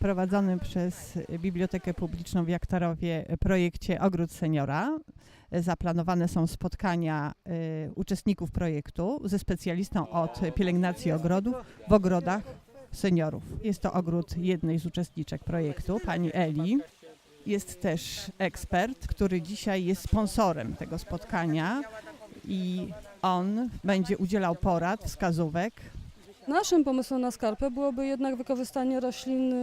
prowadzonym przez Bibliotekę Publiczną w Jaktarowie projekcie Ogród Seniora. Zaplanowane są spotkania y, uczestników projektu ze specjalistą od pielęgnacji ogrodów w ogrodach seniorów. Jest to ogród jednej z uczestniczek projektu, pani Eli. Jest też ekspert, który dzisiaj jest sponsorem tego spotkania i on będzie udzielał porad, wskazówek Naszym pomysłem na skarpę byłoby jednak wykorzystanie roślin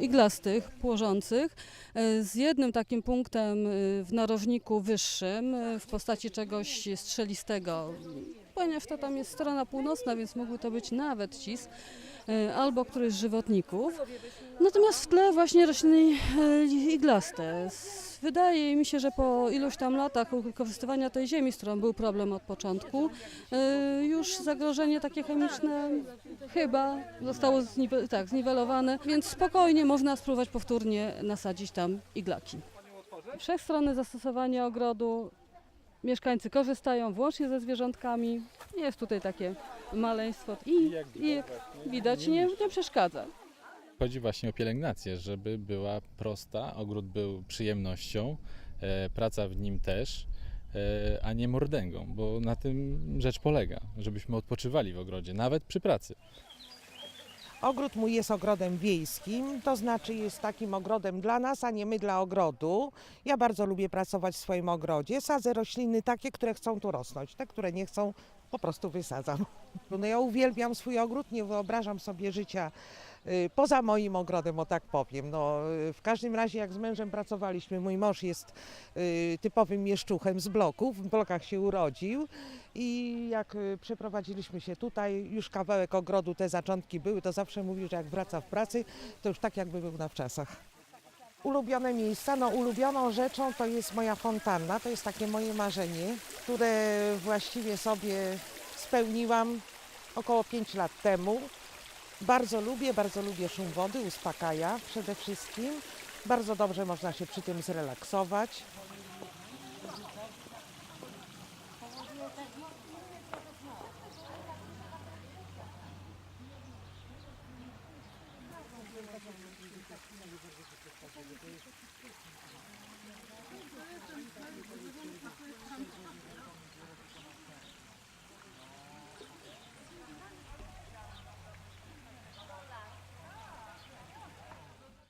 iglastych, płożących, y, z jednym takim punktem y, w narożniku wyższym y, w postaci czegoś strzelistego, ponieważ to tam jest strona północna, więc mógłby to być nawet cis y, albo któryś z żywotników. Natomiast w tle właśnie rośliny iglaste. Wydaje mi się, że po iluś tam latach wykorzystywania tej ziemi, z którą był problem od początku, y, już zagrożenie takie chemiczne chyba zostało zniwe- tak, zniwelowane, więc spokojnie można spróbować powtórnie nasadzić tam iglaki. Wszechstronne zastosowanie ogrodu. Mieszkańcy korzystają włącznie ze zwierzątkami. Jest tutaj takie maleństwo i, i jak widać nie, nie przeszkadza. Chodzi właśnie o pielęgnację, żeby była prosta, ogród był przyjemnością, e, praca w nim też, e, a nie mordęgą, bo na tym rzecz polega, żebyśmy odpoczywali w ogrodzie, nawet przy pracy. Ogród mój jest ogrodem wiejskim, to znaczy jest takim ogrodem dla nas, a nie my dla ogrodu. Ja bardzo lubię pracować w swoim ogrodzie. Sadzę rośliny takie, które chcą tu rosnąć. Te, które nie chcą, po prostu wysadzam. No ja uwielbiam swój ogród, nie wyobrażam sobie życia poza moim ogrodem, o tak powiem. No, y, w każdym razie jak z mężem pracowaliśmy, mój mąż jest y, typowym mieszczuchem z bloków, w blokach się urodził i jak y, przeprowadziliśmy się tutaj, już kawałek ogrodu, te zaczątki były, to zawsze mówił, że jak wraca w pracy, to już tak jakby był na wczasach. Ulubione miejsca, no ulubioną rzeczą to jest moja fontanna, to jest takie moje marzenie, które właściwie sobie spełniłam około 5 lat temu. Bardzo lubię, bardzo lubię szum wody, uspokaja przede wszystkim. Bardzo dobrze można się przy tym zrelaksować.